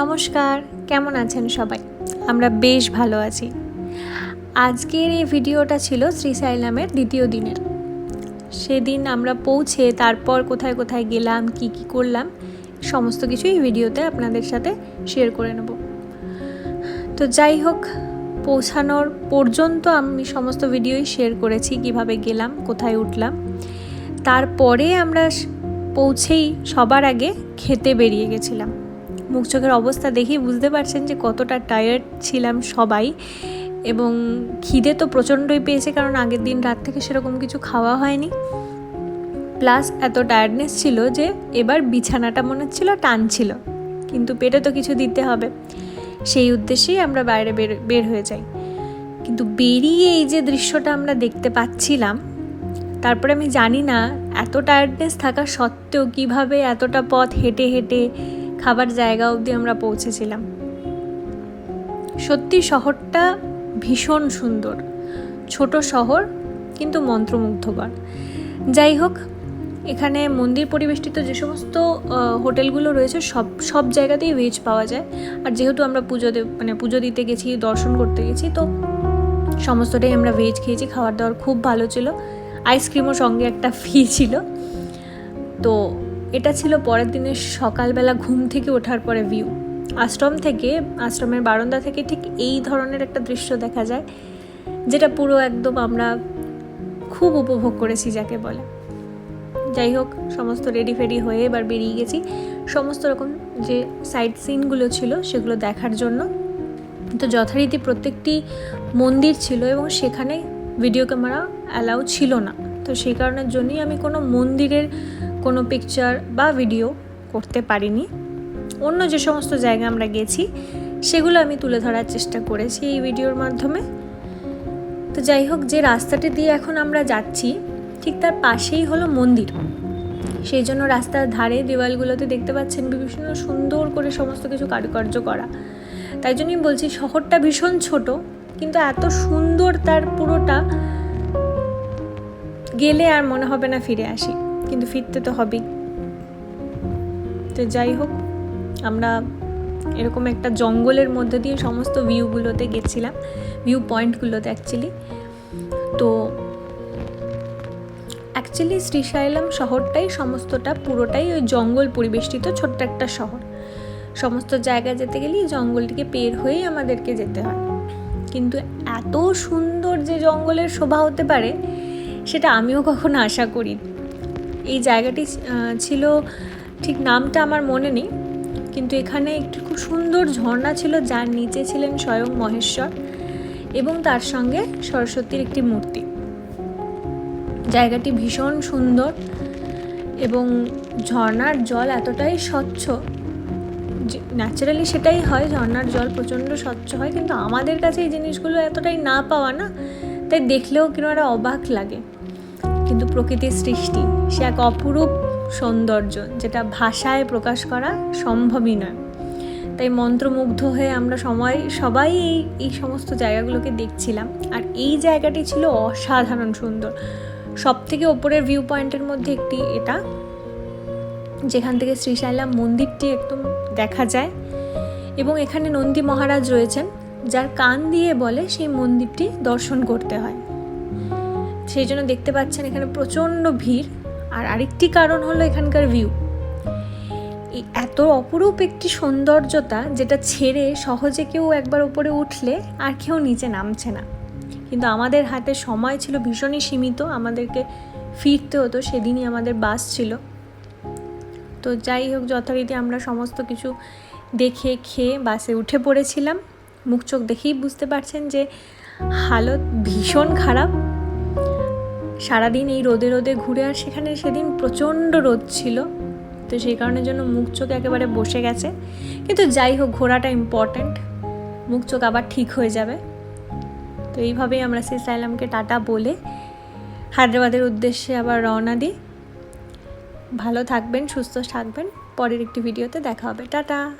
নমস্কার, কেমন আছেন সবাই? আমরা বেশ ভালো আছি। আজকের এই ভিডিওটা ছিল শ্রীসাইলামের দ্বিতীয় দিনের। সেদিন আমরা পৌঁছে তারপর কোথায় কোথায় গেলাম, কি কি করলাম, সমস্ত কিছুই ভিডিওতে আপনাদের সাথে শেয়ার করে নেব। তো যাই হোক, পৌঁছানোর পর্যন্ত আমি সমস্ত ভিডিওই শেয়ার করেছি, কীভাবে গেলাম, কোথায় উঠলাম। তারপরে আমরা পৌঁছেই সবার আগে খেতে বেরিয়ে গেছিলাম। মুখ চোখের অবস্থা দেখেই বুঝতে পারছেন যে কতটা টায়ার্ড ছিলাম সবাই এবং খিদে তো প্রচণ্ডই পেয়েছে কারণ আগের দিন রাত থেকে সেরকম কিছু খাওয়া হয়নি। প্লাস এত টায়ার্ডনেস ছিল যে এবার বিছানাটা মনে হচ্ছিল টানছিল কিন্তু পেটে তো কিছু দিতে হবে। সেই উদ্দেশ্যেই আমরা বাইরে বের বের হয়ে যাই। কিন্তু বেরিয়ে এই যে দৃশ্যটা আমরা দেখতে পাচ্ছিলাম, তারপরে আমি জানি না এত টায়ার্ডনেস থাকা সত্ত্বেও কীভাবে এতটা পথ হেঁটে হেঁটে খাবার জায়গা অবধি আমরা পৌঁছেছিলাম। সত্যি শহরটা ভীষণ সুন্দর। ছোট শহর, কিন্তু মন্ত্রমুগ্ধকর। যাই হোক, এখানে মন্দির পরিবেষ্টিত যে সমস্ত হোটেলগুলো রয়েছে, সব সব জায়গাতেই ভেজ পাওয়া যায়। আর যেহেতু আমরা পুজো মানে পুজো দিতে গেছি, দর্শন করতে গেছি, তো সমস্তটাই আমরা ভেজ খেয়েছি খাবার দাবার খুব ভালো ছিল। আইসক্রিমও সঙ্গে একটা ফি ছিল। তো এটা ছিল পরের দিনের সকালবেলা ঘুম থেকে ওঠার পরে ভিউ আশ্রম থেকে, আশ্রমের বারান্দা থেকে ঠিক এই ধরনের একটা দৃশ্য দেখা যায়, যেটা পুরো একদম আমরা খুব উপভোগ করেছি যাকে বলে। যাই হোক, সমস্ত রেডি ফেডি হয়ে এবার বেরিয়ে গেছি। সমস্ত রকম যে সাইট সিনগুলো ছিল, সেগুলো দেখার জন্য। তো যথারীতি প্রত্যেকটি মন্দির ছিল এবং সেখানে ভিডিও ক্যামেরা অ্যালাউ ছিল না। তো সেই কারণের জন্যই আমি কোনো মন্দিরের কোনো পিকচার বা ভিডিও করতে পারিনি। অন্য যে সমস্ত জায়গা আমরা গেছি, সেগুলো আমি তুলে ধরার চেষ্টা করেছি এই ভিডিওর মাধ্যমে। তো যাই হোক, যে রাস্তাটি দিয়ে এখন আমরা যাচ্ছি, ঠিক তার পাশেই হলো মন্দির। সেই জন্য রাস্তার ধারে দেওয়ালগুলোতে দেখতে পাচ্ছেন বিভিন্ন সুন্দর করে সমস্ত কিছু কারুকার্য করা। তাই জন্যই বলছি, শহরটা ভীষণ ছোট, কিন্তু এত সুন্দর তার পুরোটা গেলে আর মনে হবে না ফিরে আসি। কিন্তু ফিরতে তো হবেই। তো যাই হোক, আমরা এরকম একটা জঙ্গলের মধ্যে দিয়ে সমস্ত ভিউগুলোতে গেছিলাম ভিউ পয়েন্টগুলোতে অ্যাকচুয়ালি তো অ্যাকচুয়ালি শ্রীশাইলাম শহরটাই সমস্তটা পুরোটাই ওই জঙ্গল পরিবেষ্টিত ছোট্ট একটা শহর। সমস্ত জায়গায় যেতে গেলেই জঙ্গলটিকে পের হয়েই আমাদেরকে যেতে হয়। কিন্তু এত সুন্দর যে জঙ্গলের শোভা হতে পারে, সেটা আমিও কখনো আশা করি এই জায়গাটি ছিল, ঠিক নামটা আমার মনে নেই, কিন্তু এখানে একটি খুব সুন্দর ঝর্ণা ছিল, যার নিচে ছিলেন স্বয়ং মহেশ্বর এবং তার সঙ্গে সরস্বতীর একটি মূর্তি। জায়গাটি ভীষণ সুন্দর এবং ঝর্ণার জল এতটাই স্বচ্ছ ন্যাচারালি সেটাই হয়, ঝর্ণার জল প্রচণ্ড স্বচ্ছ হয়, কিন্তু আমাদের কাছে এই জিনিসগুলো এতটাই না পাওয়া না, তাই দেখলেও কিনা অবাক লাগে। কিন্তু প্রকৃতির সৃষ্টি। সে এক অপরূপ সৌন্দর্য যেটা ভাষায় প্রকাশ করা সম্ভবই নয়। তাই মন্ত্রমুগ্ধ হয়ে আমরা সময়, সবাই এই এই সমস্ত জায়গাগুলোকে দেখছিলাম। আর এই জায়গাটি ছিল অসাধারণ সুন্দর। সব থেকে ওপরের ভিউ পয়েন্টের মধ্যে একটি এটা, যেখান থেকে শ্রীশাইলাম মন্দিরটি একদম দেখা যায়। এবং এখানে নন্দী মহারাজ রয়েছেন, যার কান দিয়ে বলে সেই মন্দিরটি দর্শন করতে হয়। সেই জন্য দেখতে পাচ্ছেন এখানে প্রচণ্ড ভিড়। আর আরেকটি কারণ হলো এখানকার ভিউ এত অপরূপ একটি সৌন্দর্যতা যেটা ছেড়ে সহজে কেউ একবার উপরে উঠলে আর কেউ নিচে নামছে না। কিন্তু আমাদের হাতে সময় ছিল, ভীষণই সীমিত, আমাদেরকে ফিরতে হতো, সেদিনই আমাদের বাস ছিল। তো যাই হোক, যথারীতি আমরা সমস্ত কিছু দেখে খেয়ে বাসে উঠে পড়েছিলাম। মুখ চোখ দেখেই বুঝতে পারছেন যে হালত ভীষণ খারাপ। সারাদিন এই রোদে রোদে ঘুরে আর সেখানে সেদিন প্রচণ্ড রোদ ছিল। তো সেই কারণের জন্য মুখ চোখ একেবারে বসে গেছে। কিন্তু যাই হোক, ঘোরাটা ইম্পর্ট্যান্ট মুখ চোখ আবার ঠিক হয়ে যাবে। তো এইভাবেই আমরা সেই সাইলামকে টাটা বলে হায়দ্রাবাদের উদ্দেশ্যে আবার রওনা দিই। ভালো থাকবেন, সুস্থ থাকবেন। পরের একটি ভিডিওতে দেখা হবে। টাটা!